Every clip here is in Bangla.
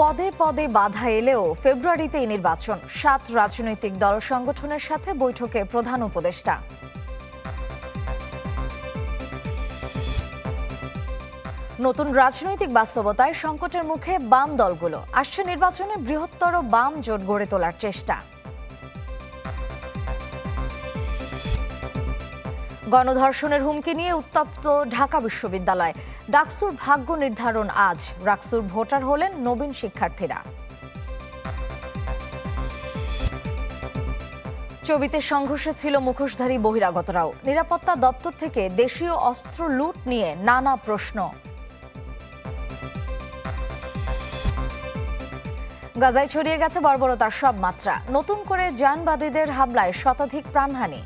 পদে পদে বাধা এলেও ফেব্রুয়ারিতেই নির্বাচন। সাত রাজনৈতিক দল সংগঠনের সাথে বৈঠকে প্রধান উপদেষ্টা। নতুন রাজনৈতিক বাস্তবতায় সংকটের মুখে বাম দলগুলো। আসছে নির্বাচনে বৃহত্তর বাম জোট গড়ে তোলার চেষ্টা। গণধর্ষণের হুমকি নিয়ে উত্তপ্ত ঢাকা বিশ্ববিদ্যালয়। ডাকসুর ভাগ্য নির্ধারণ আজ। রাকসুর ভোটার হলেন নবীন শিক্ষার্থীরা। চবিতে সংঘর্ষে ছিল মুখোশধারী বহিরাগতরাও। নিরাপত্তা দপ্তর থেকে দেশীয় অস্ত্র লুট নিয়ে নানা প্রশ্ন। গাজায় ছড়িয়ে গেছে বর্বরতার সব মাত্রা। নতুন করে যানবাদীদের হামলায় শতাধিক প্রাণহানি।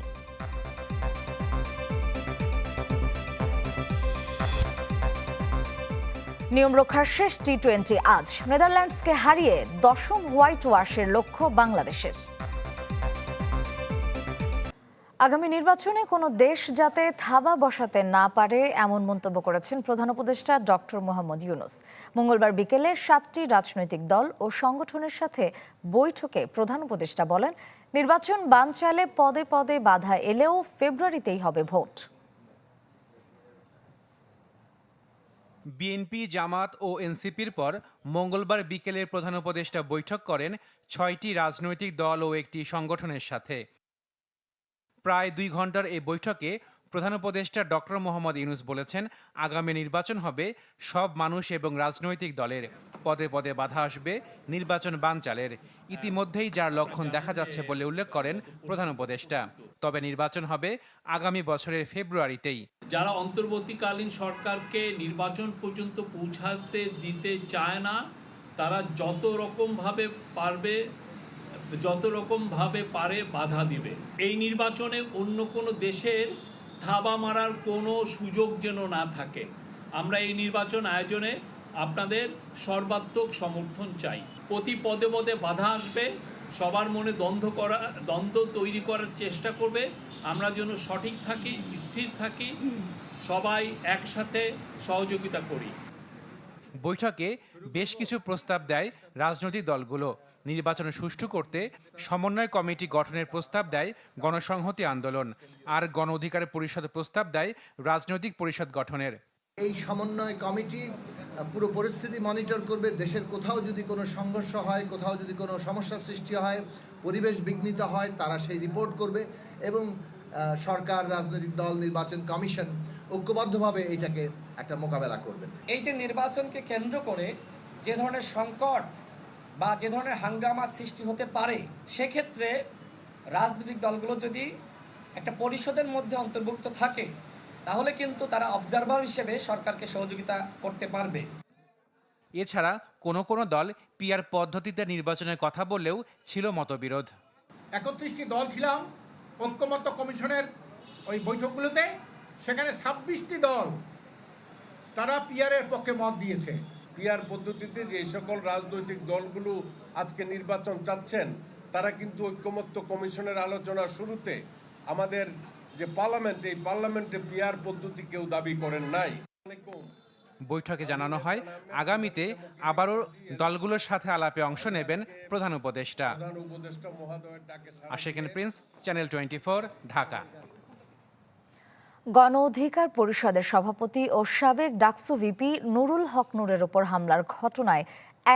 নিয়ম রক্ষার শেষ টি টোয়েন্টি আজ। নেদারল্যান্ডসকে হারিয়ে দশম হোয়াইট ওয়াশের লক্ষ্য বাংলাদেশের। আগামী নির্বাচনে কোনো দেশ যাতে থাবা বসাতে না পারে, এমন মন্তব্য করেছেন প্রধান উপদেষ্টা ডক্টর মোহাম্মদ ইউনুস। মঙ্গলবার বিকেলে সাতটি রাজনৈতিক দল ও সংগঠনের সাথে বৈঠকে প্রধান উপদেষ্টা বলেন, নির্বাচন বানচালে পদে পদে বাধা এলেও ফেব্রুয়ারিতেই হবে ভোট। বিএনপি, জামাত ও এনসিপির পর মঙ্গলবার বিকেলে প্রধান উপদেষ্টা বৈঠক করেন ছয়টি রাজনৈতিক দল ও একটি সংগঠনের সাথে। প্রায় দুই ঘণ্টার এই বৈঠকে প্রধান উপদেষ্টা ডক্টর মোহাম্মদ ইউনুস বলেছেন, আগামী নির্বাচন হবে সব মানুষ এবং রাজনৈতিক দলের। পদে পদে বাধা আসবে, নির্বাচন বানচালের। ইতিমধ্যেই যার লক্ষণ দেখা যাচ্ছে বলে উল্লেখ করেন প্রধান উপদেষ্টা। তবে নির্বাচন হবে আগামী বছরের ফেব্রুয়ারিতেই। যারা অন্তর্বর্তীকালীন সরকারকে নির্বাচন পর্যন্ত পৌঁছাতে দিতে চায় না, তারা যত রকমভাবে পারবে, যত রকমভাবে পারে বাধা দিবে। এই নির্বাচনে অন্য কোনো দেশের থাবা মারার কোনো সুযোগ যেন না থাকে। আমরা এই নির্বাচন আয়োজনে আপনাদের সর্বাত্মক সমর্থন চাই। প্রতি পদে পদে বাধা আসবে, সবার মনে দ্বন্দ্ব করা, দ্বন্দ্ব তৈরি করার চেষ্টা করবে। আমরা যেন সঠিক থাকি, স্থির থাকি, সবাই একসাথে সহযোগিতা করি। বৈঠকে বেশ কিছু প্রস্তাব দেয় রাজনৈতিক দলগুলো। নির্বাচন সুষ্ঠু করতে সমন্বয় কমিটি গঠনের প্রস্তাব দেয় গণসংহতি আন্দোলন। আর গণ অধিকার পরিষদ প্রস্তাব দেয় রাজনৈতিক পরিষদ গঠনের। এই সমন্বয় কমিটি পুরো পরিস্থিতি মনিটর করবে। দেশের কোথাও যদি কোনো সংঘর্ষ হয়, কোথাও যদি কোনো সমস্যার সৃষ্টি হয়, পরিবেশ বিঘ্নিত হয়, তারা সেই রিপোর্ট করবে এবং সরকার, রাজনৈতিক দল, নির্বাচন কমিশন ঐক্যবদ্ধভাবে এইটাকে একটা মোকাবেলা করবেন। এই যে নির্বাচনকে কেন্দ্র করে যে ধরনের সংকট বা যে ধরনের হাঙ্গামার সৃষ্টি হতে পারে, সেক্ষেত্রে রাজনৈতিক দলগুলো যদি একটা পরিষদের মধ্যে অন্তর্ভুক্ত থাকে তাহলে কিন্তু তারা অবজারভার হিসেবে সরকারকে সহযোগিতা করতে পারবে। এছাড়া কোনো কোনো দল পিআর পদ্ধতিতে নির্বাচনের কথা বললেও ছিল মতবিরোধ। একত্রিশটি দল ছিলাম ঐক্যমত্য কমিশনের ওই বৈঠকগুলোতে সেখানে ছাব্বিশটি দল তারা পিয়ারের পক্ষে মত দিয়েছে। পিয়ার পদ্ধতিতে যে সকল রাজনৈতিক দলগুলো আজকে নির্বাচন চাচ্ছেন তারা কিন্তু ঐক্যমত্য কমিশনের আলোচনার শুরুতে আমাদের যে পার্লামেন্ট এই পার্লামেন্টে পিয়ার পদ্ধতি কেউ দাবি করেন নাই। বৈঠকে জানানো হয় আগামীতে আবারও দলগুলোর সাথে আলাপে অংশ নেবেন প্রধান উপদেষ্টা। প্রধান উপদেষ্টা মহোদয়ের ডাকে সাড়া Asheken Prince channel twenty Dhaka. গণ অধিকার পরিষদের সভাপতি ও সাবেক ডাকসু ভিপি নুরুল হক নূরের ওপর হামলার ঘটনায়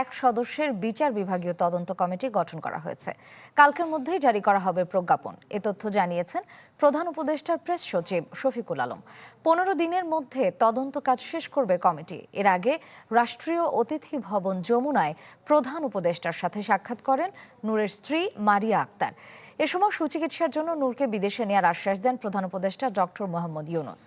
এক সদস্যের বিচার বিভাগীয় তদন্ত কমিটি গঠন করা হয়েছে। কালকের মধ্যেই জারি করা হবে প্রজ্ঞাপন। এ তথ্য জানিয়েছেন প্রধান উপদেষ্টার প্রেস সচিব শফিকুল আলম। পনেরো দিনের মধ্যে তদন্ত কাজ শেষ করবে কমিটি। এর আগে রাষ্ট্রীয় অতিথি ভবন যমুনায় প্রধান উপদেষ্টার সাথে সাক্ষাৎ করেন নূরের স্ত্রী মারিয়া আক্তার। এ সময় সুচিকিৎসার জন্য নূরকে বিদেশে নেওয়ার আশ্বাস দেন প্রধান উপদেষ্টা ডক্টর মোহাম্মদ ইউনুস।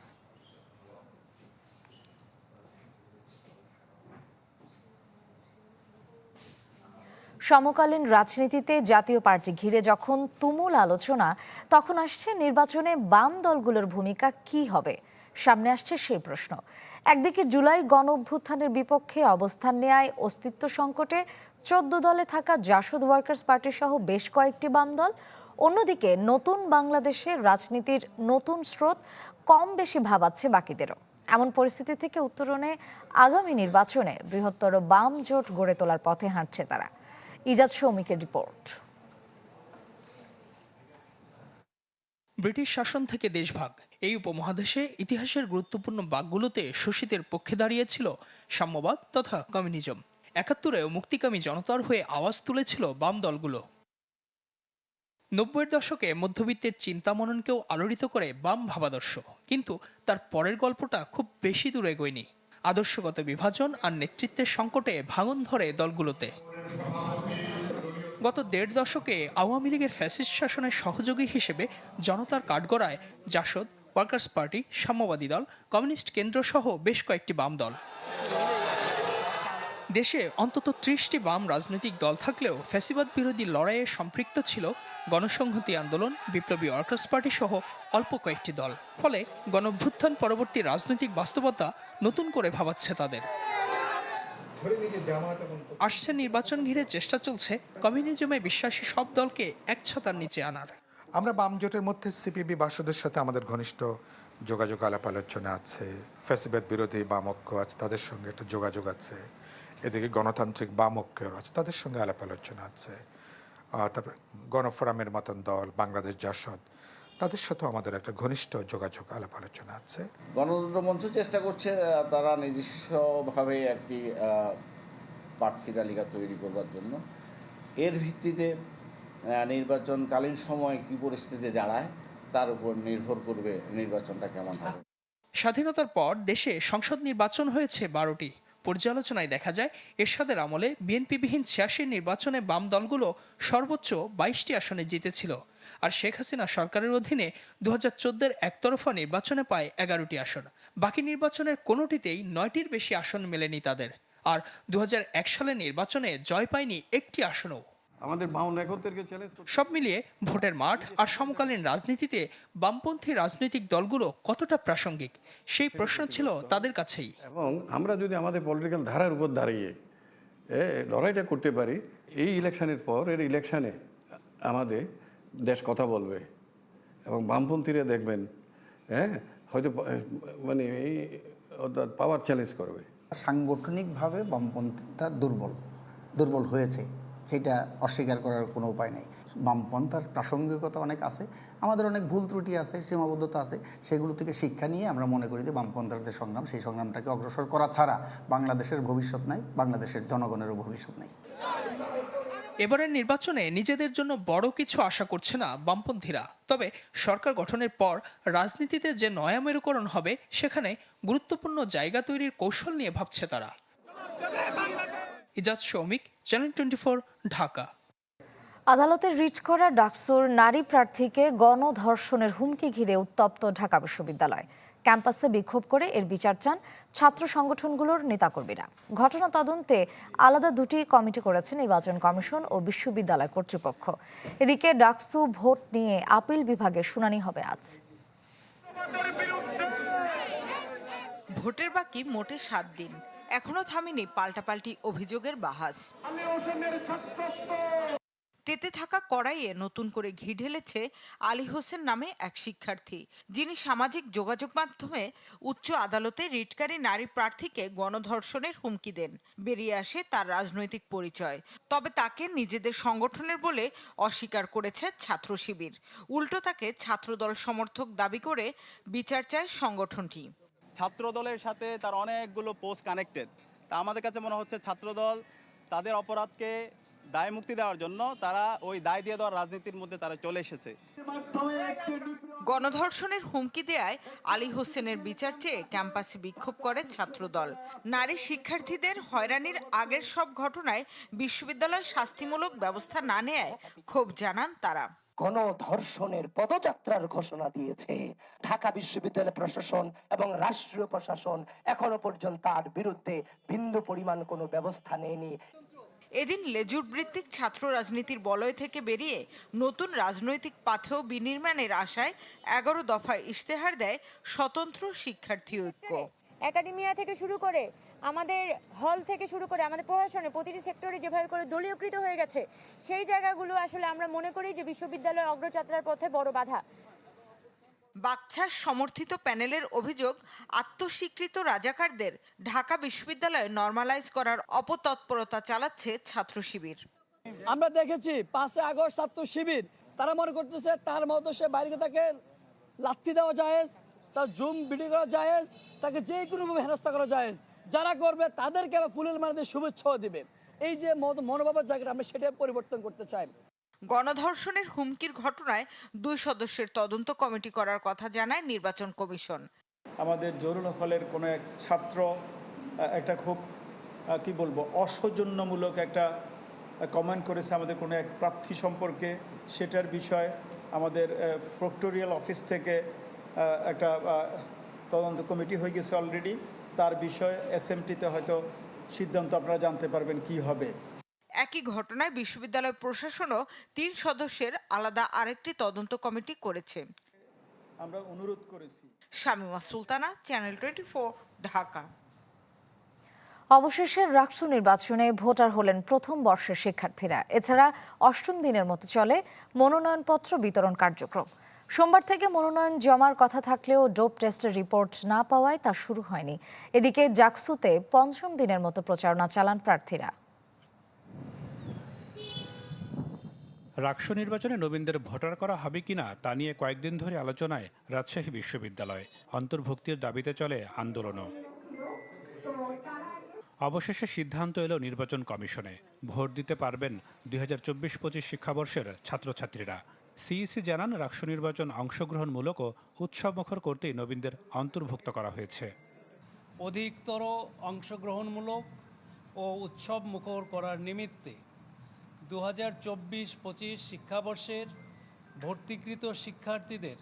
সমকালীন রাজনীতিতে জাতীয় পার্টি ঘিরে যখন তুমুল আলোচনা, তখন আসছে নির্বাচনে বাম দলগুলোর ভূমিকা কি হবে? সামনে আসছে সেই প্রশ্ন। একদিকে জুলাই গণ অভ্যুত্থানের বিপক্ষে অবস্থান নেয় অস্তিত্ব সংকটে চোদ্দ দলে থাকা জাসদ ওয়ার্কার্স পার্টি সহ বেশ কয়েকটি বাম দল। অন্যদিকে নতুন বাংলাদেশের রাজনীতির নতুন স্রোত কম বেশি ভাবাচ্ছে বাকিদেরও। এমন পরিস্থিতি থেকে উত্তরণে আগামী নির্বাচনে বৃহত্তর বাম জোট গড়ে তোলার পথে হাঁটছে তারা। ইজাদ সৌমিকের রিপোর্ট। ব্রিটিশ শাসন থেকে দেশভাগ। এই উপমহাদেশে ইতিহাসের গুরুত্বপূর্ণ বাকগুলোতে শোষিতের পক্ষে দাঁড়িয়েছিল সাম্যবাদ তথা কমিউনিজম। একাত্তরেও মুক্তিকামী জনতার হয়ে আওয়াজ তুলেছিল বাম দলগুলো। নব্বইয়ের দশকে মধ্যবিত্তের চিন্তামননকেও আলোড়িত করে বাম ভাবাদর্শ। কিন্তু তার পরের গল্পটা খুব বেশি দূরে এগোয়নি। আদর্শগত বিভাজন আর নেতৃত্বের সংকটে ভাঙন ধরে দলগুলোতে। গত দেড় দশকে আওয়ামী লীগের ফ্যাসিস্ট শাসনের সহযোগী হিসেবে জনতার কাঠগড়ায় জাসদ, ওয়ার্কার্স পার্টি, সাম্যবাদী দল, কমিউনিস্ট কেন্দ্র সহ বেশ কয়েকটি বাম দল। দেশে অন্তত ত্রিশটি বাম রাজনৈতিক দল থাকলেও ফ্যাসিবাদ বিরোধী লড়াইয়ে সম্পৃক্ত ছিল গণসংহতি আন্দোলন, বিপ্লবী ওয়ার্কার্স পার্টি সহ অল্প কয়েকটি দল। ফলে গণভ্যুত্থান পরবর্তী রাজনৈতিক বাস্তবতা নতুন করে ভাবাচ্ছে তাদের। আসছে নির্বাচন ঘিরে চেষ্টা চলছে কমিউনিজমে বিশ্বাসী সব দলকে এক ছাতার নিচে আনার। আমরা বাম জোটের মধ্যে সিপিবি বাসদের সাথে আমাদের ঘনিষ্ঠ যোগাযোগ আলাপ আলোচনা আছে। ফ্যাসিবাদ বিরোধী বাম ঐক্য আছে তাদের সঙ্গে একটা যোগাযোগ আছে। এদিকে গণতান্ত্রিক বাম ঐক্যের আছে তাদের সঙ্গে আলাপ আলোচনা আছে। তারপরে গণফোরামের মতন দল বাংলাদেশ জাসদ তাদের সাথেও আমাদের একটা ঘনিষ্ঠ যোগাযোগ আলাপ আলোচনা আছে। গণতন্ত্র মঞ্চ চেষ্টা করছে তারা নিজস্বভাবে একটি প্রার্থী তালিকা তৈরি করবার জন্য। এর ভিত্তিতে নির্বাচনকালীন সময় কী পরিস্থিতি দাঁড়ায় তার উপর নির্ভর করবে নির্বাচনটা কেমন হবে। স্বাধীনতার পর দেশে সংসদ নির্বাচন হয়েছে বারোটি। পর্যালোচনায় দেখা যায় এরশাদের আমলে বিএনপিবিহীন ছিয়াশি নির্বাচনে বাম দলগুলো সর্বোচ্চ বাইশটি আসনে জিতেছিল। আর শেখ হাসিনা সরকারের অধীনে দু হাজার চোদ্দের একতরফা নির্বাচনে পায় এগারোটি আসন। বাকি নির্বাচনের কোনোটিতেই নয়টির বেশি আসন মেলেনি তাদের। আর দু সালের নির্বাচনে জয় পায়নি একটি আসনও। আমাদের চ্যালেঞ্জ সব মিলিয়ে ভোটের মাঠ আর সমকালীন রাজনীতিতে বামপন্থী রাজনৈতিক দলগুলো কতটা প্রাসঙ্গিক সেই প্রশ্ন ছিল তাদের কাছেই। এবং আমরা যদি আমাদের পলিটিক্যাল ধারার উপর দাঁড়িয়ে লড়াইটা করতে পারি এই ইলেকশনের পর এর ইলেকশনে আমাদের দেশ কথা বলবে এবং বামপন্থীরা দেখবেন হ্যাঁ? হয়তো মানে এই পাওয়ার চ্যালেঞ্জ করবে। সাংগঠনিকভাবে বামপন্থীটা দুর্বল দুর্বল হয়েছে, সেটা অস্বীকার করার কোনো উপায় নেই। বামপন্থার প্রাসঙ্গিকতা অনেক আছে, আমাদের অনেক ভুল ত্রুটি আছে, সীমাবদ্ধতা আছে, সেগুলো থেকে শিক্ষা নিয়ে আমরা মনে করি যে বামপন্থার যে সংগ্রাম, সেই সংগ্রামটাকে অগ্রসর করা ছাড়া বাংলাদেশের ভবিষ্যৎ নাই, বাংলাদেশের জনগণেরও ভবিষ্যৎ নেই। এবারের নির্বাচনে নিজেদের জন্য বড় কিছু আশা করছে না বামপন্থীরা। তবে সরকার গঠনের পর রাজনীতিতে যে নয়া মেরুকরণ হবে, সেখানে গুরুত্বপূর্ণ জায়গা তৈরির কৌশল নিয়ে ভাবছে তারা। Ejaz Shoumik channel twenty Dhaka. আদালতের রিট করা ডাকসুর নারী প্রার্থীকে গণধর্ষণের হুমকি ঘিরে উত্তপ্ত ঢাকা বিশ্ববিদ্যালয়। ক্যাম্পাসে বিক্ষোভ করে এর বিচার চান ছাত্র সংগঠনগুলোর নেতাকর্মীরা। ঘটনা তদন্তে আলাদা দুটি কমিটি করেছে নির্বাচন কমিশন ও বিশ্ববিদ্যালয় কর্তৃপক্ষ। এদিকে ডাকসু ভোট নিয়ে আপিল বিভাগের শুনানি হবে আজ। ভোটের বাকি মোটে সাত দিন। এখনও থামেনি পাল্টাপাল্টি অভিযোগের বাহাস। তেতে থাকা কড়াইয়ে নতুন করে ঘি ঢেলেছে আলী হোসেন নামে এক শিক্ষার্থী, যিনি সামাজিক যোগাযোগ মাধ্যমে উচ্চ আদালতে রিটকারী নারী প্রার্থীকে গণধর্ষণের হুমকি দেন। বেরিয়ে আসে তার রাজনৈতিক পরিচয়। তবে তাকে নিজেদের সংগঠনের বলে অস্বীকার করেছে ছাত্র শিবির। উল্টো তাকে ছাত্রদল সমর্থক দাবি করে বিচার চায় সংগঠনটি। ছাত্রদলের সাথে তার অনেকগুলো পোস্ট কানেক্টেড। তা আমাদের কাছে মনে হচ্ছে ছাত্রদল তাদের অপরাধকে দায় মুক্তি দেওয়ার জন্য তারা ওই দায় দিয়ে দেওয়ার রাজনীতির মধ্যে তারা চলে এসেছে। গণধর্ষণের হুমকি দেয়ায় আলী হোসেনের বিচার চেয়ে ক্যাম্পাসে বিক্ষোভ করে ছাত্রদল। নারী শিক্ষার্থীদের হয়রানির আগের সব ঘটনায় বিশ্ববিদ্যালয় শাস্তিমূলক ব্যবস্থা না নেয় ক্ষোভ জানান তারা। গণধর্ষণের পদযাত্রার ঘোষণা দিয়েছে। ঢাকা বিশ্ববিদ্যালয় প্রশাসন এবং রাষ্ট্রীয় প্রশাসন এখনও পর্যন্ত তার বিরুদ্ধে বিন্দু পরিমাণ কোনো ব্যবস্থা নেয়নি। এদিন লেজুর বৃত্তিক ছাত্র রাজনীতির বলয় থেকে বেরিয়ে নতুন রাজনৈতিক পাথেও বিনির্মাণের আশায় এগারো দফায় ইশতেহার দেয় স্বতন্ত্র শিক্ষার্থী ঐক্য। একাডেমিয়া থেকে শুরু করে আমাদের হল থেকে শুরু করে আমাদের প্রশাসনে প্রতিটি সেক্টরে যেভাবে করে দলীয়কৃত হয়ে গেছে, সেই জায়গাগুলো আসলে আমরা মনে করি যে বিশ্ববিদ্যালয় অগ্রযাত্রার পথে বড় বাধা। বাকছার সমর্থিত প্যানেলের অভিযোগ, আত্মস্বীকৃত রাজাকারদের ঢাকা বিশ্ববিদ্যালয়ে নর্মালাইজ করার অপতৎপরতা চালাচ্ছে ছাত্র শিবির। আমরা দেখেছি, পাঁচই আগস্ট ছাত্র শিবির, তারা মনে করতেছে তার মতো সে বাইরে তাকে লাত্তি দেওয়া জায়েজ, তার জুম বিডি করা জায়েজ, তাকে যে কোনোভাবে হেনস্থা করা জায়েজ। যারা করবে তাদেরকে আবার ফুলের মানে দিয়ে শুভেচ্ছাও দিবে। এই যে মনোভাবের জায়গাটা, আমরা সেটা পরিবর্তন করতে চাই। গণধর্ষণের হুমকির ঘটনায় দুই সদস্যের তদন্ত কমিটি করার কথা জানায় নির্বাচন কমিশন। আমাদের জরুল হলের কোনো এক ছাত্র, একটা খুব, কি বলব, অসৌজন্যমূলক একটা কমেন্ট করেছে আমাদের কোনো এক প্রার্থী সম্পর্কে। সেটার বিষয় আমাদের প্রক্টোরিয়াল অফিস থেকে একটা তদন্ত কমিটি হয়ে গেছে অলরেডি তার বিষয়ে এসএমটিতে হয়তো সিদ্ধান্ত আপনারা জানতে পারবেন কি হবে। একই ঘটনায় বিশ্ববিদ্যালয় প্রশাসনও তিন সদস্যের আলাদা আরেকটি তদন্ত কমিটি করেছে। আমরা অনুরোধ করেছি। Shamima Sultana channel twenty Dhaka. অবশেষে রাকসু নির্বাচনে ভোটার হলেন প্রথম বর্ষের শিক্ষার্থীরা। এছাড়া অষ্টম দিনের মতো চলে মনোনয়নপত্র বিতরণ কার্যক্রম। সোমবার থেকে মনোনয়ন জমার কথা থাকলেও ডোপ টেস্টের রিপোর্ট না পাওয়ায় তা শুরু হয়নি। এদিকে জাকসুতে পঞ্চম দিনের মতো প্রচারণা চালান প্রার্থীরা। রাকসু নির্বাচনে নবীনদের ভোটার করা হবে কিনা তা নিয়ে কয়েকদিন ধরে আলোচনায় রাজশাহী বিশ্ববিদ্যালয়। অন্তর্ভুক্তির দাবিতে চলে আন্দোলনও। অবশেষে সিদ্ধান্ত এলো নির্বাচন কমিশনে। ভোট দিতে পারবেন দুই হাজার চব্বিশ পঁচিশ শিক্ষাবর্ষের ছাত্রছাত্রীরা। সিইসি জানান, রাকসু নির্বাচন অংশগ্রহণমূলক ও উৎসবমুখর করতেই নবীনদের অন্তর্ভুক্ত করা হয়েছে। অধিকতর অংশগ্রহণমূলক ও উৎসব মুখর করার নিমিত্তে দু হাজার চব্বিশ পঁচিশ শিক্ষাবর্ষের ভর্তিকৃত শিক্ষার্থীদের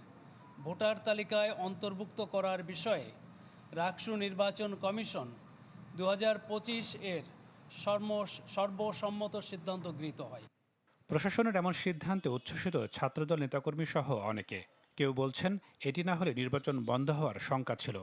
ভোটার তালিকায় অন্তর্ভুক্ত করার বিষয়ে রাকসু নির্বাচন কমিশন দু হাজার পঁচিশ এর সর্বসম্মত সিদ্ধান্ত গৃহীত হয়। প্রশাসনের এমন সিদ্ধান্তে উচ্ছ্বসিত ছাত্রদল নেতাকর্মী সহ অনেকে। কেউ বলছেন, এটি না হলে নির্বাচন বন্ধ হওয়ার শঙ্কা ছিল।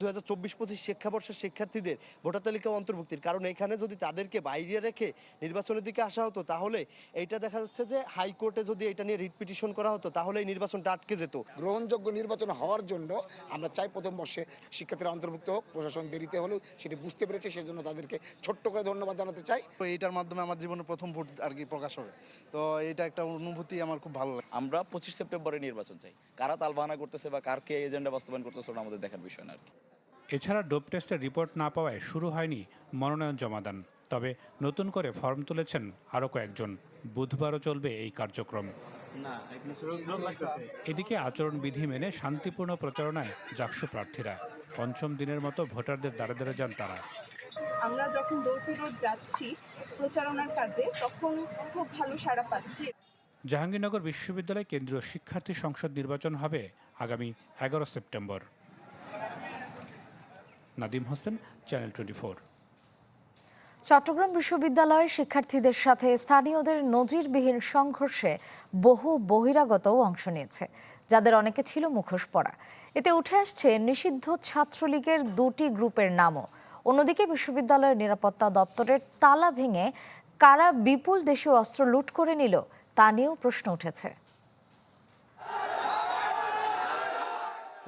দু হাজার চব্বিশ পঁচিশ শিক্ষাবর্ষের শিক্ষার্থীদের ভোটার তালিকা অন্তর্ভুক্তির। কারণ এখানে যদি তাদেরকে বাইরে রেখে নির্বাচনের দিকে আসা হতো তাহলে এইটা দেখা যাচ্ছে যে হাইকোর্টে যদি এটা নিয়ে রিট পিটিশন করা হতো তাহলে এই নির্বাচনটা আটকে যেত। গ্রহণযোগ্য নির্বাচন হওয়ার জন্য আমরা চাই প্রথম বর্ষে শিক্ষার্থীরা অন্তর্ভুক্ত হোক প্রশাসন দেরিতে হলেও সেটি বুঝতে পেরেছে সেজন্য তাদেরকে ছোট্ট করে ধন্যবাদ জানাতে চাই। তো এইটার মাধ্যমে আমার জীবনে প্রথম ভোট আর কি প্রকাশ হবে। তো এটা একটা অনুভূতি আমার খুব ভালো লাগে। আমরা পঁচিশ সেপ্টেম্বরে নির্বাচন চাই। কারা তালবাহানা করতেছে বা কার কে এজেন্ডা বাস্তবায়ন করতেছে ওটা আমাদের দেখার বিষয় না আর কি। এছাড়া ডোপ টেস্টের রিপোর্ট না পাওয়ায় শুরু হয়নি মনোনয়ন জমাদান তবে নতুন করে ফর্ম তুলেছেন আরও কয়েকজন। বুধবারও চলবে এই কার্যক্রম। এদিকে আচরণবিধি মেনে শান্তিপূর্ণ প্রচারণায় জাকসু প্রার্থীরা। পঞ্চম দিনের মতো ভোটারদের দ্বারে দ্বারে যান তারা। আমরা যখন ডোর টু ডোর যাচ্ছি প্রচারণার কাজে তখন খুব ভালো সাড়া পাচ্ছি। জাহাঙ্গীরনগর বিশ্ববিদ্যালয় কেন্দ্রীয় শিক্ষার্থী সংসদ নির্বাচন হবে আগামী এগারো September. Nadim Hossain channel twenty Chattogram বিশ্ববিদ্যালয়ে শিক্ষার্থীদের সাথে স্থানীয়দের নজিরবিহীন সংঘর্ষে বহু বহিরাগতও অংশ নিয়েছে যাদের অনেকে ছিল মুখোশ পরা এতে উঠে আসছে নিষিদ্ধ ছাত্রলীগের দুটি গ্রুপের নামও। অন্যদিকে বিশ্ববিদ্যালয়ের নিরাপত্তা দপ্তরের তালা ভেঙে কারা বিপুল দেশীয় অস্ত্র লুট করে নিল তা নিয়েও প্রশ্ন উঠেছে।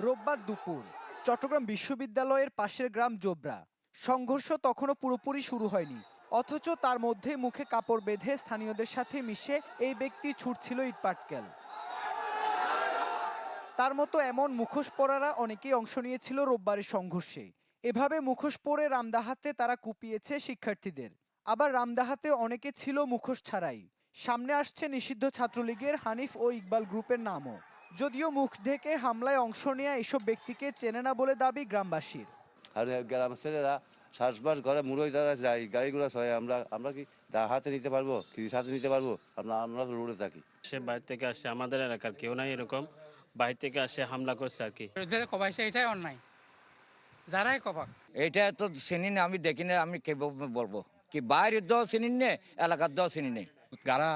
রোববার দুপুর চট্টগ্রাম বিশ্ববিদ্যালয়ের পাশের গ্রাম জোবরা। সংঘর্ষ তখনও পুরোপুরি শুরু হয়নি। অথচ তার মধ্যে মুখে কাপড় বেঁধে স্থানীয়দের সাথে মিশে এই ব্যক্তি ছুটছিল ইটপাটকেল তার মতো এমন মুখোশ পরারা অনেকেই অংশ নিয়েছিল রোববারের সংঘর্ষে। এভাবে মুখোশ পরে রামদাহাতে তারা কুপিয়েছে শিক্ষার্থীদের। আবার রামদাহাতে অনেকে ছিল মুখোশ ছাড়াই। সামনে আসছে নিষিদ্ধ ছাত্রলীগের হানিফ ও ইকবাল গ্রুপের নামও। যদিও মুখ ঢেকে হামলায় অংশ নেওয়া এসব ব্যক্তিকে চেনে না বলে দাবি গ্রামবাসীর। আর গ্রাম ছেলেরা শ্বাসবাস ঘরে মুড়োই দ্বারা যাই গাড়িগুলো সবাই আমরা আমরা কি হাতে নিতে পারব? কি হাতে নিতে পারব? আমরা আমরা তো রোডে থাকি। সে বাইরে থেকে আসে আমাদের এলাকার কেউ নাই এরকম। বাইরে থেকে আসে হামলা করছে আর কি। কবাইছে এটাই অন্যায়। যারাই কবাক। এটা তো চিনি না আমি দেখি না আমি কে বলব। কি বাইরের দল চিনি নে এলাকার দল চিনি নেই গারা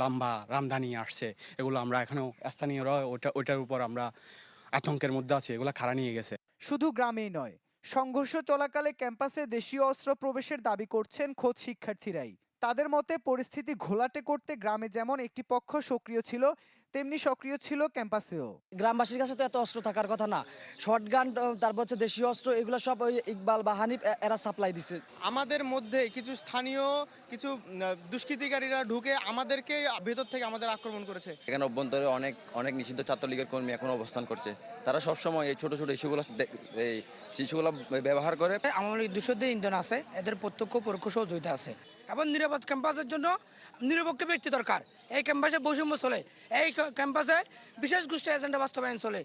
লাম্বা রামদানি আসছে, এগুলো আমরা এখনও স্থানীয়রা ওটা, ওটার উপর আমরা আতঙ্কের মধ্যে আছি, এগুলো খাড়া নিয়ে গেছে। শুধু গ্রামেই নয়, সংঘর্ষ চলাকালে ক্যাম্পাসে দেশীয় অস্ত্র প্রবেশের দাবি করছেন খোদ শিক্ষার্থীরাই। তাদের মতে পরিস্থিতি ঘোলাটে করতে গ্রামে যেমন একটি পক্ষ সক্রিয় ছিল তেমনি সক্রিয় ছিল ক্যাম্পাসেও। গ্রামবাসীর কাছে তো এত অস্ত্র থাকার কথা না। শর্ট গান তারপর হচ্ছে দেশীয় অস্ত্র এগুলো সব ওই ইকবাল বা হানিফ এরা সাপ্লাই দিছে। আমাদের মধ্যে কিছু স্থানীয় কিছু দুষ্কৃতিকারীরা ঢুকে আমাদেরকে ভেতর থেকে আমাদের আক্রমণ করেছে। এখানে অভ্যন্তরে অনেক অনেক নিষিদ্ধ ছাত্রলীগের কর্মী এখন অবস্থান করছে। তারা সবসময় এই ছোট ছোট ইস্যুগুলো এই শিশুগুলো ব্যবহার করে। আমার দুশোদের ইন্ধন আছে এদের প্রত্যক্ষ পরোক্ষ সহযোগিতা আছে। এবং নিরাপদ ক্যাম্পাসের জন্য নিরপেক্ষ ব্যক্তি দরকার। এই ক্যাম্পাসে বৈষম্য চলে। এই ক্যাম্পাসে বিশেষ গোষ্ঠী এজেন্ডা বাস্তবায়ন চলে।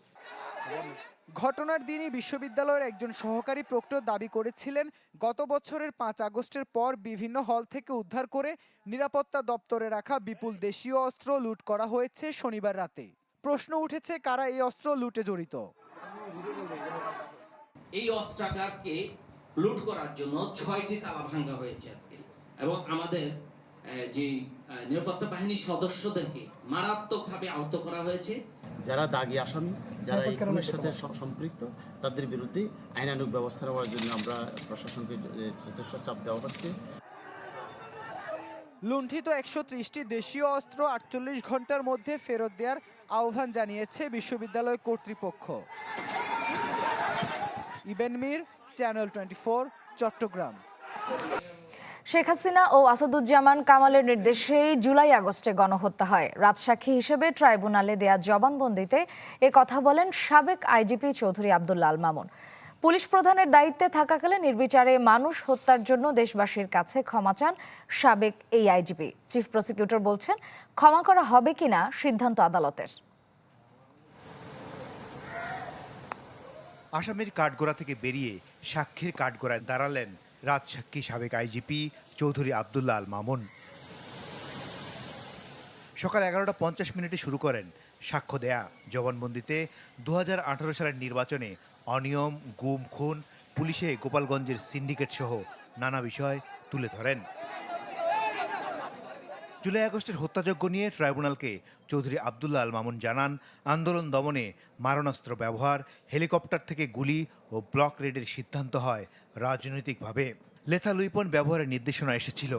ঘটনার দিনই বিশ্ববিদ্যালয়ের একজন সহকারী প্রক্টর দাবি করেছিলেন গত বছরের পাঁচ আগস্টের পর বিভিন্ন হল থেকে উদ্ধার করে নিরাপত্তা দপ্তরে রাখা বিপুল দেশীয় অস্ত্র লুট করা হয়েছে শনিবার রাতে। প্রশ্ন উঠেছে কারা এই অস্ত্র লুটে জড়িত? এই অস্ত্রাগারকে লুট করার জন্য ছয়টি তালা ভাঙ্গা হয়েছে আজকে। এবং আমাদের যে নিরাপত্তা বাহিনীর সদস্যদেরকে মারাত্মকভাবে আহত করা হয়েছে। যারা দাগি আসামি যারা এই খুনের সাথে সম্পৃক্ত তাদের বিরুদ্ধে আইনানুগ ব্যবস্থা নেওয়ার জন্য আমরা প্রশাসনকে যথেষ্ট চাপ দেওয়া হচ্ছে। লুণ্ঠিত একশো ত্রিশটি দেশীয় অস্ত্র আটচল্লিশ ঘণ্টার মধ্যে ফেরত দেওয়ার আহ্বান জানিয়েছে বিশ্ববিদ্যালয় কর্তৃপক্ষ। Eben Mir channel twenty Chattogram. Sheikh Hasina ও আসাদুজ্জামান কামালের নির্দেশেই জুলাই আগস্টে গণহত্যা হয়। রাজসাক্ষী হিসেবে ট্রাইব্যুনালে দেয়া জবানবন্দিতে এ কথা বলেন সাবেক আইজিপি চৌধুরী আল মামুন। পুলিশ প্রধানের দায়িত্বে থাকাকালে নির্বিচারে মানুষ হত্যার জন্য দেশবাসীর কাছে ক্ষমা চান সাবেক এই আইজিপি। চিফ প্রসিকিউটর বলছেন, ক্ষমা করা হবে কিনা সিদ্ধান্ত আদালতের। আসামির কাঠগড়া থেকে বেরিয়ে সাক্ষীর কাঠগোড়ায় দাঁড়ালেন রাজসাক্ষী সাবেক আইজিপি চৌধুরী আবদুল্লাহ আল মামুন। সকাল এগারোটা পঞ্চাশ মিনিটে শুরু করেন সাক্ষ্য দেয়া। জবানবন্দিতে দু হাজার আঠারো সালের নির্বাচনে অনিয়ম, গুম, খুন পুলিশে গোপালগঞ্জের সিন্ডিকেট সহ নানা বিষয় তুলে ধরেন। জুলাই আগস্টের হত্যাযজ্ঞ নিয়ে ট্রাইব্যুনালকে চৌধুরী আবদুল্লাহ আল মামুন জানান, আন্দোলন দমনে মারণাস্ত্র ব্যবহার, হেলিকপ্টার থেকে গুলি ও ব্লক রেডের সিদ্ধান্ত হয় রাজনৈতিকভাবে। লেথা লুইপন ব্যবহারের নির্দেশনা এসেছিল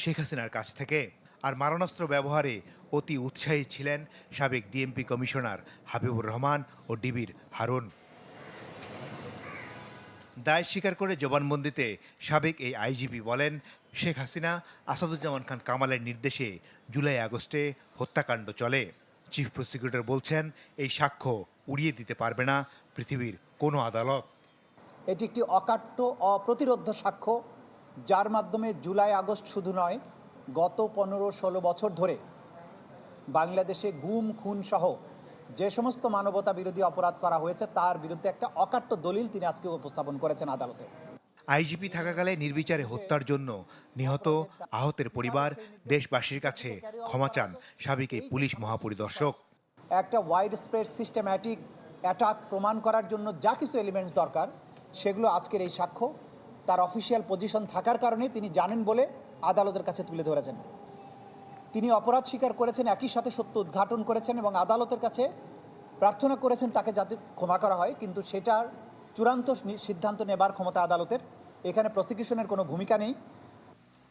শেখ হাসিনার কাছ থেকে। আর মারণাস্ত্র ব্যবহারে অতি উৎসাহী ছিলেন সাবেক ডিএমপি কমিশনার হাবিবুর রহমান ও ডিবির হারুন। দায় স্বীকার করে জবানবন্দিতে সাবেক এই আইজিপি বলেন, শেখ হাসিনা, আসাদুজ্জামান খান কামালের নির্দেশে জুলাই আগস্টে হত্যাকাণ্ড চলে। চিফ প্রসিকিউটর বলছেন, এই সাক্ষ্য উড়িয়ে দিতে পারবে না পৃথিবীর কোনো আদালত। এটি একটি অকাট্য, অপ্রতিরোধ্য সাক্ষ্য, যার মাধ্যমে জুলাই আগস্ট শুধু নয়, গত পনেরো ষোলো বছর ধরে বাংলাদেশে গুম, খুন সহ যে সমস্ত মানবতা বিরোধী অপরাধ করা হয়েছে তার বিরুদ্ধে একটা অকাট্য দলিল তিনি আজকে উপস্থাপন করেছেন আদালতে। আইজিপি থাকাকালে নির্বিচারে হত্যার জন্য নিহত আহতের পরিবার দেশবাসীর কাছে ক্ষমা চান সাবেক এই পুলিশ মহাপরিদর্শক। একটা ওয়াইড স্প্রেড সিস্টেম্যাটিক অ্যাটাক প্রমাণ করার জন্য যা কিছু এলিমেন্টস দরকার সেগুলো আজকের এই সাক্ষ্য। তার অফিসিয়াল পজিশন থাকার কারণে তিনি জানেন বলে আদালতের কাছে তুলে ধরেছেন। তিনি অপরাধ স্বীকার করেছেন, একই সাথে সত্য উদ্ঘাটন করেছেন এবং আদালতের কাছে প্রার্থনা করেছেন তাকে যাতে ক্ষমা করা হয়, কিন্তু সেটার চূড়ান্ত সিদ্ধান্ত নেবার ক্ষমতা আদালতের। এখানে প্রসিকিউশনের কোনো ভূমিকা নেই।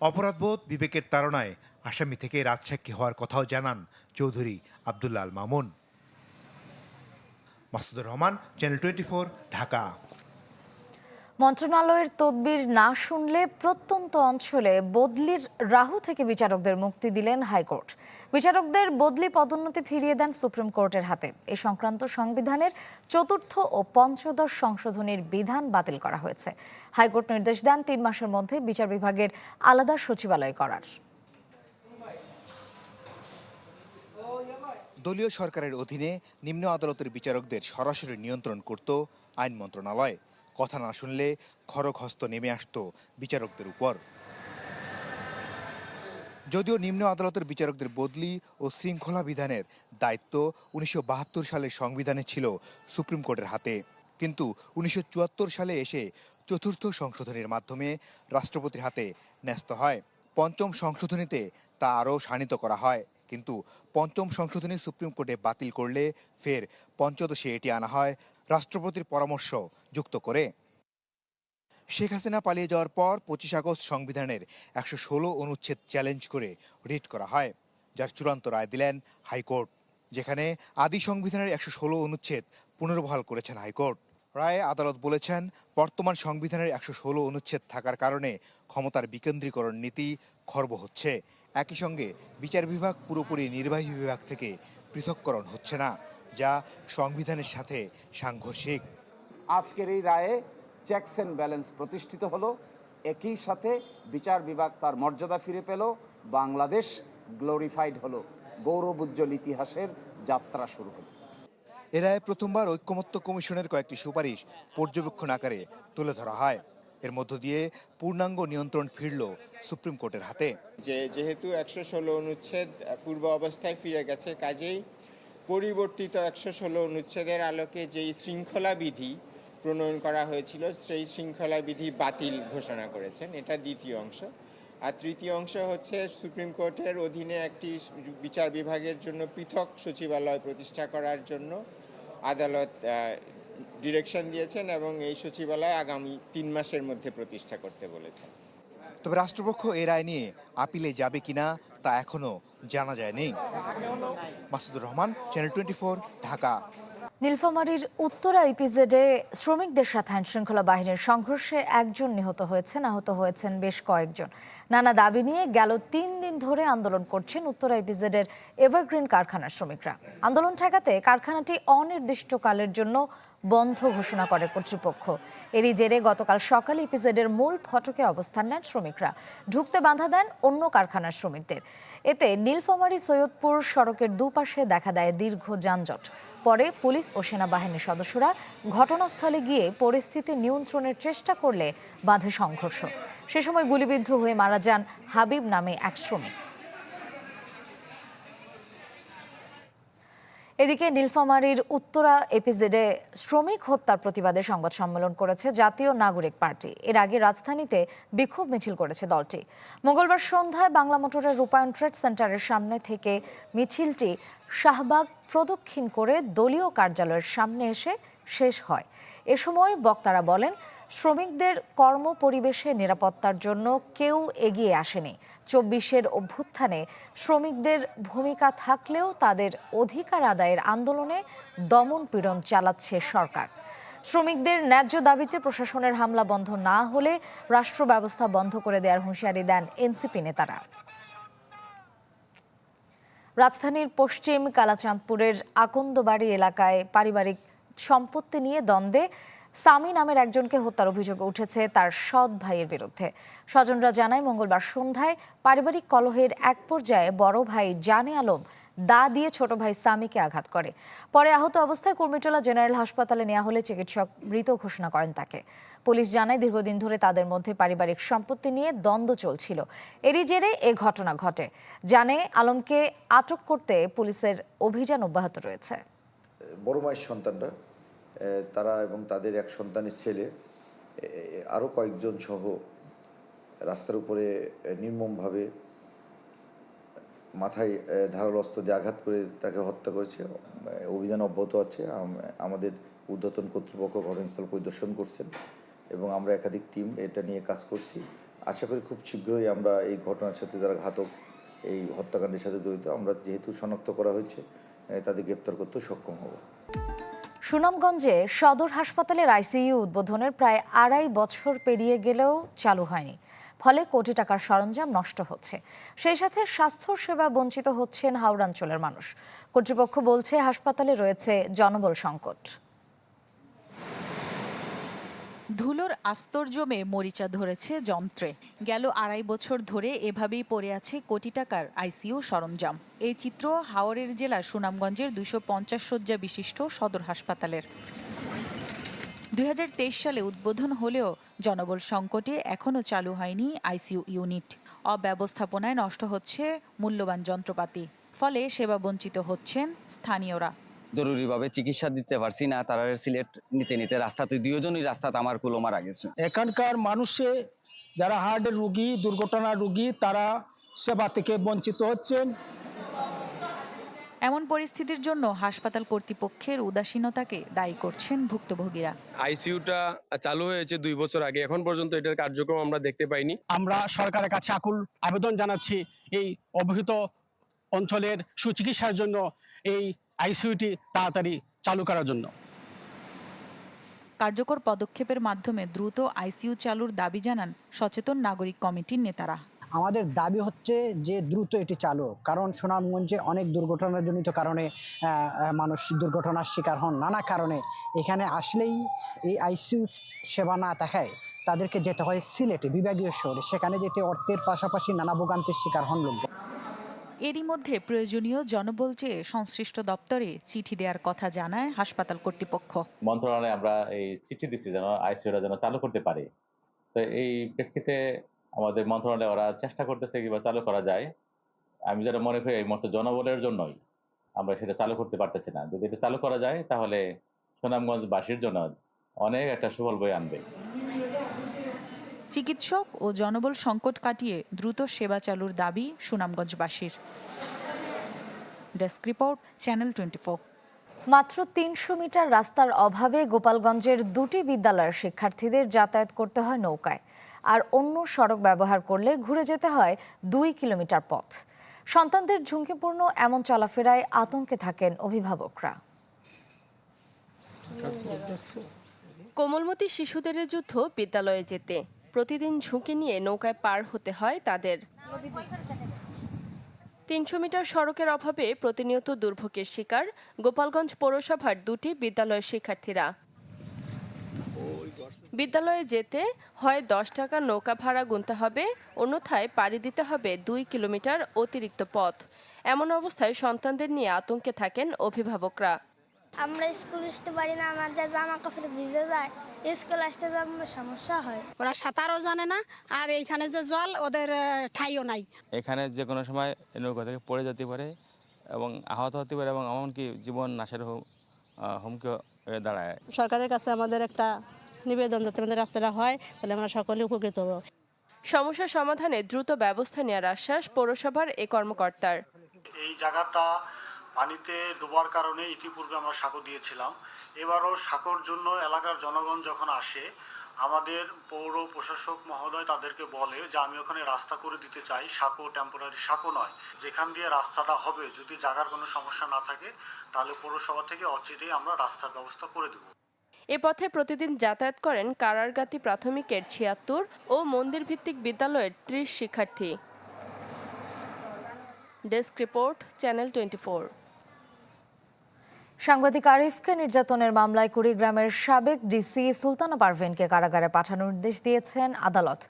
অপরাধবোধ বিবেকের তাড়নায় আসামি থেকে রাজসাক্ষী হওয়ার কথাও জানান Chowdhury Abdullah Mamun. Masudur Rahman channel twenty Dhaka. মন্ত্রণালয়ের তদবির না শুনলে প্রত্যন্ত অঞ্চলে বদলির রাহু থেকে বিচারকদের মুক্তি দিলেন হাইকোর্ট। বিচারকদের বদলি পদোন্নতি ফিরিয়ে দেন সুপ্রিম কোর্টের হাতে। এ সংক্রান্ত সংবিধানের চতুর্থ ও পঞ্চদশ সংশোধনীর বিধান বাতিল করা হয়েছে। হাইকোর্ট নির্দেশ দেন তিন মাসের মধ্যে বিচার বিভাগের আলাদা সচিবালয় করার। দলীয় সরকারের অধীনে নিম্ন আদালতের বিচারকদের সরাসরি নিয়ন্ত্রণ করত আইন মন্ত্রণালয়। কথা না শুনলে খড়গ হস্ত নেমে আসতো বিচারকদের উপর। যদিও নিম্ন আদালতের বিচারকদের বদলি ও শৃঙ্খলা বিধানের দায়িত্ব উনিশশো বাহাত্তর সালের সংবিধানে ছিল সুপ্রিম কোর্টের হাতে। কিন্তু উনিশশো চুয়াত্তর সালে এসে চতুর্থ সংশোধনীর মাধ্যমে রাষ্ট্রপতির হাতে ন্যস্ত হয়। পঞ্চম সংশোধনীতে তা আরও শানিত করা হয়। কিন্তু পঞ্চম সংশোধনী সুপ্রিম কোর্টে বাতিল করলে ফের পঞ্চদশে এটি আনা হয় রাষ্ট্রপতির পরামর্শ যুক্ত করে। শেখ হাসিনা পালিয়ে যাওয়ার পর পঁচিশ আগস্ট সংবিধানের একশো ষোলো অনুচ্ছেদ চ্যালেঞ্জ করে রিট করা হয়, যার চূড়ান্ত রায় দিলেন হাইকোর্ট, যেখানে আদি সংবিধানের একশো ষোলো অনুচ্ছেদ পুনর্বহাল করেছেন হাইকোর্ট। রায়ে আদালত বলেছেন, বর্তমান সংবিধানের একশো ষোলো অনুচ্ছেদ থাকার কারণে ক্ষমতার বিকেন্দ্রীকরণ নীতি খর্ব হচ্ছে। একই সঙ্গে বিচার বিভাগ পুরোপুরি নির্বাহী বিভাগ থেকে পৃথককরণ হচ্ছে না যা সংবিধানের সাথে সাংঘর্ষিক। আজকের এই রায়ে চেকস অ্যান্ড ব্যালেন্স প্রতিষ্ঠিত হলো একই সাথে বিচার বিভাগ তার মর্যাদা ফিরে পেল বাংলাদেশ গ্লোরিফাইড হলো গৌরব উজ্জ্বল ইতিহাসের যাত্রা শুরু হলো। এ রায়ে প্রথমবার ঐক্যমত্য কমিশনের কয়েকটি সুপারিশ পর্যবেক্ষণ আকারে তুলে ধরা হয়। এর মধ্য দিয়ে পূর্ণাঙ্গ নিয়ন্ত্রণ ফিরল সুপ্রিম কোর্টের হাতে। যে যেহেতু একশো ষোলো অনুচ্ছেদ পূর্ব অবস্থায় ফিরে গেছে, কাজেই পরিবর্তিত একশো ষোলো অনুচ্ছেদের আলোকে যেই শৃঙ্খলা বিধি প্রণয়ন করা হয়েছিল, সেই শৃঙ্খলা বিধি বাতিল ঘোষণা করেছেন। এটা দ্বিতীয় অংশ। আর তৃতীয় অংশ হচ্ছে সুপ্রিম কোর্টের অধীনে একটি বিচার বিভাগের জন্য পৃথক সচিবালয় প্রতিষ্ঠা করার জন্য আদালত ডিরেকশন দিয়েছেন এবং এই সচিবালয় আগামী তিন মাসের মধ্যে প্রতিষ্ঠা করতে বলেছেন। তবে রাষ্ট্রপক্ষ এ রায় নিয়ে আপিলে যাবে কিনা তা এখনও জানা যায়নি। Masudur Rahman channel twenty Dhaka. নীলফামারীর উত্তরা ইপিজেডে শ্রমিকদের সাথে আইনশৃঙ্খলা বাহিনীর সংঘর্ষে একজন নিহত হয়েছেন আহত হয়েছেন বেশ কয়েকজন। নানা দাবি নিয়ে গেল তিন দিন ধরে আন্দোলন করছেন উত্তরা ইপিজেডের এভারগ্রিন কারখানার শ্রমিকরা। আন্দোলন ঠেকাতে কারখানাটি অনির্দিষ্টকালের জন্য বন্ধ ঘোষণা করে কর্তৃপক্ষ। এরই জেরে গতকাল সকালে ইপিজেডের মূল ফটকে অবস্থান নেন শ্রমিকরা। ঢুকতে বাধা দেন অন্য কারখানার শ্রমিকদের। এতে নীলফামারী সৈয়দপুর সড়কের দুপাশে দেখা দেয় দীর্ঘ যানজট। পরে পুলিশ ও সেনাবাহিনীর সদস্যরা ঘটনাস্থলে গিয়ে পরিস্থিতি নিয়ন্ত্রণের চেষ্টা করলে বাঁধে সংঘর্ষ। সে সময় গুলিবিদ্ধ হয়ে মারা যান হাবিব নামে এক শ্রমিক। এদিকে নীলফামারীর উত্তরা এপিজেডে শ্রমিক হত্যার প্রতিবাদে সংবাদ সম্মেলন করেছে জাতীয় নাগরিক পার্টি। এর আগে রাজধানীতে বিক্ষোভ মিছিল করেছে দলটি। মঙ্গলবার সন্ধ্যায় বাংলা মোটরের রূপায়ণ ট্রেড সেন্টারের সামনে থেকে মিছিলটি শাহবাগ প্রদক্ষিণ করে দলীয় কার্যালয়ের সামনে এসে শেষ হয়। এ সময় বক্তারা বলেন, শ্রমিকদের কর্ম পরিবেশে নিরাপত্তার জন্য কেউ এগিয়ে আসেনি। চব্বিশের অভ্যুত্থানে শ্রমিকদের ভূমিকা থাকলেও তাদের অধিকার আদায়ের আন্দোলনে দমন পীড়ন চালাচ্ছে সরকার। শ্রমিকদের ন্যায্য দাবিতে প্রশাসনের হামলা বন্ধ না হলে রাষ্ট্র ব্যবস্থা বন্ধ করে দেওয়ার হুঁশিয়ারি দেন এনসিপি নেতারা। রাজধানীর পশ্চিম কালাচাঁদপুরের আকন্দবাড়ি এলাকায় পারিবারিক সম্পত্তি নিয়ে দ্বন্দ্বে সামি নামের একজনকে হত্যার অভিযোগ উঠেছে তার সৎ ভাইয়ের বিরুদ্ধে। স্বজনরা জানায়, মঙ্গলবার সন্ধ্যায় পারিবারিক কলহের এক পর্যায়ে বড় ভাই জানে আলম দা দিয়ে ছোট ভাই সামিকে আঘাত করে। পরে আহত অবস্থায় কুর্মিটোলা জেনারেল হাসপাতালে নেওয়া হলে চিকিৎসক মৃত ঘোষণা করেন তাকে। পুলিশ জানায়, দীর্ঘদিন ধরে তাদের মধ্যে পারিবারিক সম্পত্তি নিয়ে দ্বন্দ্ব চলছিল। এরই জেরে এ ঘটনা ঘটে। জানে আলমকে আটক করতে পুলিশের অভিযান অব্যাহত রয়েছে। বড় মায়ের সন্তানরা তারা এবং তাদের এক সন্তানের ছেলে আরও কয়েকজন সহ রাস্তার উপরে নির্মমভাবে মাথায় ধারালো অস্ত্র দিয়ে আঘাত করে তাকে হত্যা করেছে। অভিযান অব্যাহত আছে। আমাদের ঊর্ধ্বতন কর্তৃপক্ষ ঘটনাস্থল পরিদর্শন করছেন এবং আমরা একাধিক টিম এটা নিয়ে কাজ করছি। আশা করি খুব শীঘ্রই আমরা এই ঘটনার সাথে যারা ঘাতক, এই হত্যাকাণ্ডের সাথে জড়িত, আমরা যেহেতু শনাক্ত করা হয়েছে তাদের গ্রেপ্তার করতে সক্ষম হব। সুনামগঞ্জে সদর হাসপাতালের আইসিইউ উদ্বোধনের প্রায় আড়াই বছর পেরিয়ে গেলেও চালু হয়নি। ফলে কোটি টাকার সরঞ্জাম নষ্ট হচ্ছে। সেই সাথে স্বাস্থ্য সেবা বঞ্চিত হচ্ছেন হাওড়াঞ্চলের মানুষ। কর্তৃপক্ষ বলছে, হাসপাতালে রয়েছে জনবল সংকট। ধুলোর আস্তর জমে মরিচা ধরেছে যন্ত্রে। গেল আড়াই বছর ধরে এভাবেই পড়ে আছে কোটি টাকার আইসিইউ সরঞ্জাম। এই চিত্র হাওড়ের জেলার সুনামগঞ্জের দুশো পঞ্চাশ শয্যা বিশিষ্ট সদর হাসপাতালের। দু হাজার তেইশ সালে উদ্বোধন হলেও জনবল সংকটে এখনও চালু হয়নি আইসিইউ ইউনিট। অব্যবস্থাপনায় নষ্ট হচ্ছে মূল্যবান যন্ত্রপাতি। ফলে সেবা বঞ্চিত হচ্ছেন স্থানীয়রা। জরুরিভাবে চিকিৎসা দিতে পারছি না তারা সিলেট নিতে নিতে রাস্তা তুই দুজনই রাস্তাতে আমার কুলো মারা গেছে। এখানকার মানুষে যারা হার্টের রুগী দুর্ঘটনার রুগী তারা সেবা থেকে বঞ্চিত হচ্ছেন। এমন পরিস্থিতির জন্য হাসপাতাল কর্তৃপক্ষের উদাসীনতাকে দায়ী করছেন ভুক্তভোগীরা। আইসিইউটা চালু হয়েছে দুই বছর আগে এখন পর্যন্ত এটার কার্যক্রম আমরা দেখতে পাইনি। আমরা সরকারের কাছে আকুল আবেদন জানাচ্ছি এই অবহিত অঞ্চলের সুচিকিৎসার জন্য এই আইসিইউটি তাড়াতাড়ি চালু করার জন্য। কার্যকর পদক্ষেপের মাধ্যমে দ্রুত আইসিইউ চালুর দাবি জানান সচেতন নাগরিক কমিটির নেতারা। আমাদের দাবি হচ্ছে যে দ্রুত এটি চালু কারণ সুনামগঞ্জে অনেক দুর্ঘটনাজনিত কারণে মানুষ দুর্ঘটনার শিকার হন। নানা কারণে এখানে আসলেই এই আইসিইউ সেবা না থাকায় তাদেরকে যেতে হয় সিলেটে বিভাগীয় শহরে। সেখানে যেতে অর্থের পাশাপাশি নানা ভোগান্তির শিকার হন লোকজন। এরই মধ্যে প্রয়োজনীয় জনবল চেয়ে সংশ্লিষ্ট দপ্তরে চিঠি দেওয়ার কথা জানায় হাসপাতাল কর্তৃপক্ষ। মন্ত্রণালয়ে আমরা এই চিঠি দিচ্ছি যেন আইসিইউটা যেন চালু করতে পারে। তো এই প্রেক্ষিতে আমাদের মন্ত্রণালয়ে ওরা চেষ্টা করতেছে কিংবা চালু করা যায়। আমি যেটা মনে করি এই মতো জনবলের জন্যই আমরা সেটা চালু করতে পারতেছি না। যদি এটা চালু করা যায় তাহলে সুনামগঞ্জবাসীর জন্য অনেক একটা সুফল বই আনবে। চিকিৎসক ও জনবল সংকট কাটিয়ে দ্রুত সেবা চালুর দাবি সুনামগঞ্জবাসীর। ডেস্ক রিপোর্ট চ্যানেল টোয়েন্টি মাত্র তিনশো মিটার রাস্তার অভাবে গোপালগঞ্জের দুটি বিদ্যালয়ের শিক্ষার্থীদের যাতায়াত করতে হয় নৌকায়। আর অন্য সড়ক ব্যবহার করলে ঘুরে যেতে হয় দুই কিলোমিটার পথ। সন্তানদের ঝুঁকিপূর্ণ এমন চলাফেরায় আতঙ্কে থাকেন অভিভাবকরা। কোমলমতি শিশুদের যুদ্ধ বিদ্যালয়ে যেতে প্রতিদিন ঝুঁকি নিয়ে নৌকায় পার হতে হয় তাদের। তিনশো মিটার সড়কের অভাবে প্রতিনিয়ত দুর্ভোগের শিকার। গোপালগঞ্জ পৌরসভার দুটি বিদ্যালয়ের শিক্ষার্থীরা। বিদ্যালয়ে যেতে হয় দশ টাকা নৌকা ভাড়া গুনতে হবে। অন্যথায় পাড়ি দিতে হবে দুই কিলোমিটার অতিরিক্ত পথ। এমন অবস্থায় সন্তানদের নিয়ে আতঙ্কে থাকেন অভিভাবকরা। আমরা স্কুল আসতে পারি না আমাদের জামা কাপড় ভিজে যায়। স্কুল আসতে যাব সমস্যা হয়। ওরা সাঁতারও জানে না আর এইখানে যে জল ওদের ঠাইও নাই। এখানে যে কোনো সময় এই নৌকা থেকে পড়ে যেতে পারে এবং আহত হতে পারে এবং এমনকি জীবন নাশের হুমকি হয়ে দাঁড়ায়। সরকারের কাছে আমাদের একটা নিবেদন যাতে আমাদের রাস্তাটা হয় তাহলে আমরা সকলে উপকৃত হব। সমস্যা সমাধানে দ্রুত ব্যবস্থা নেওয়ার আশ্বাস পৌরসভার এ কর্মকর্তার। এই জায়গাটা পানিতে ডোবার কারণে ইতিপূর্বে আমরা সাঁকো দিয়েছিলাম। এবারও সাঁকোর জন্য এলাকার জনগণ যখন আসে, আমাদের পৌর প্রশাসক মহোদয় তাদেরকে বলে যে, আমি ওখানে রাস্তা করে দিতে চাই, সাঁকো টেম্পোরারি সাঁকো নয়। যেখান দিয়ে রাস্তাটা হবে, যদি জায়গার কোনো সমস্যা না থাকে, তাহলে পৌরসভা থেকে অচিরেই আমরা রাস্তার ব্যবস্থা করে দেবো। এ পথে প্রতিদিন যাতায়াত করেন কারারগাতি প্রাথমিকের ছিয়াত্তর ও মন্দির ভিত্তিক বিদ্যালয়ের ত্রিশ শিক্ষার্থী। ডেস্ক রিপোর্ট, চ্যানেল টোয়েন্টি সাংবাদিক আরিফকে নির্যাতনের মামলায় কুড়িগ্রামের সাবেক ডিসি সুলতানা পারভিনকে কারাগারে পাঠানোর নির্দেশ দিয়েছেন আদালত।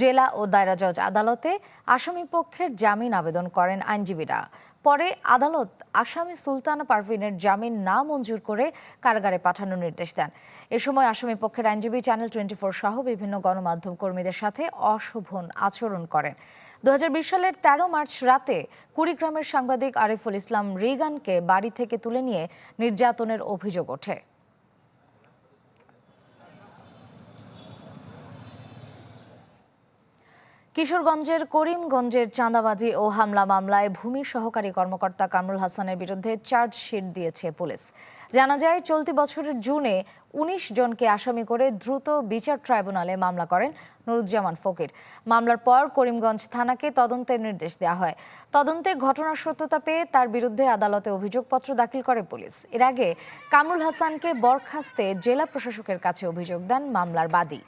জেলা ও দায়রা জজ আদালতে আসামি পক্ষের জামিন আবেদন করেন আইনজীবীরা। পরে আদালত আসামি সুলতানা পারভিনের জামিন না মঞ্জুর করে কারাগারে পাঠানোর নির্দেশ দেন। এ সময় আসামি পক্ষের আইনজীবী চ্যানেল টোয়েন্টি ফোর সহ বিভিন্ন গণমাধ্যম কর্মীদের সাথে অশোভন আচরণ করেন। দু হাজার বিশ সালের ১৩ মার্চ রাতে কুড়িগ্রামের সাংবাদিক আরিফুল ইসলাম রিগানকে বাড়ি থেকে তুলে নিয়ে নির্যাতনের অভিযোগ ওঠে। কিশোরগঞ্জের করিমগঞ্জের চাঁদাবাজি ও হামলা মামলায় ভূমি সহকারী কর্মকর্তা কামরুল হাসানের বিরুদ্ধে চার্জশিট দিয়েছে পুলিশ। জানা যায়, চলতি বছরের জুনে উনিশ জনকে আসামি করে দ্রুত বিচার ট্রাইব্যুনালে মামলা করেন নুরুজ্জামান ফকির। মামলার পর করিমগঞ্জ থানাকে তদন্তের নির্দেশ দেওয়া হয়। তদন্তে ঘটনার সত্যতা পেয়ে তার বিরুদ্ধে আদালতে অভিযোগপত্র দাখিল করে পুলিশ। এর আগে কামরুল হাসানকে বরখাস্তে জেলা প্রশাসকের কাছে অভিযোগ দেন মামলার বাদী।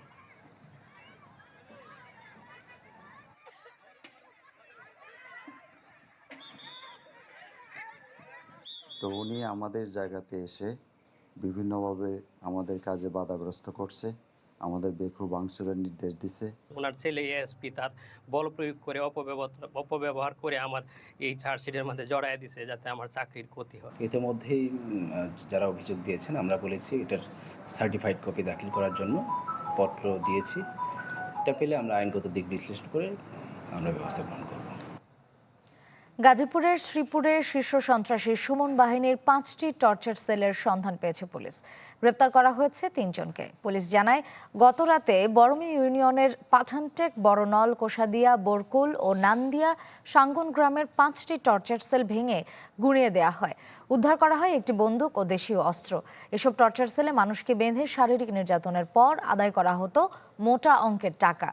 তো উনি আমাদের জায়গাতে এসে বিভিন্নভাবে আমাদের কাজে বাধাগ্রস্ত করছে। আমাদের বেকু বাংশুরের নির্দেশ দিছে। ওনার ছেলে এসপি তার বল প্রয়োগ করে অপব্যবহার অপব্যবহার করে আমার এই চার্জশিটের মধ্যে জড়ায় দিছে যাতে আমার চাকরির ক্ষতি হয়। ইতিমধ্যেই যারা অভিযোগ দিয়েছেন আমরা বলেছি এটার সার্টিফাইড কপি দাখিল করার জন্য পত্র দিয়েছি। এটা পেলে আমরা আইনগত দিক বিশ্লেষণ করে আমরা ব্যবস্থা গ্রহণ করব গাজীপুরের শ্রীপুরের শীর্ষ সন্ত্রাসী সুমন বাহিনীর পাঁচটি টর্চার সেলের সন্ধান পেয়েছে পুলিশ। গ্রেপ্তার করা হয়েছে তিনজনকে। পুলিশ জানায়, গত রাতে বরমি ইউনিয়নের পাঠানটেক, বড়নল, কোষাদিয়া, বরকুল ও নান্দিয়া সাঙ্গন গ্রামের পাঁচটি টর্চার সেল ভেঙে গুঁড়িয়ে দেয়া হয়। উদ্ধার করা হয় একটি বন্দুক ও দেশীয় অস্ত্র। এসব টর্চার সেলে মানুষকে বেঁধে শারীরিক নির্যাতনের পর আদায় করা হতো মোটা অঙ্কের টাকা।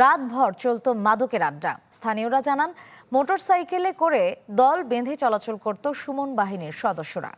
রাতভর চলতো মাদকের আড্ডা। স্থানীয়রা জানান মোটরসাইকেলে করে দল বেঁধে চলাচল করত সুমন বাহিনীর সদস্যরা।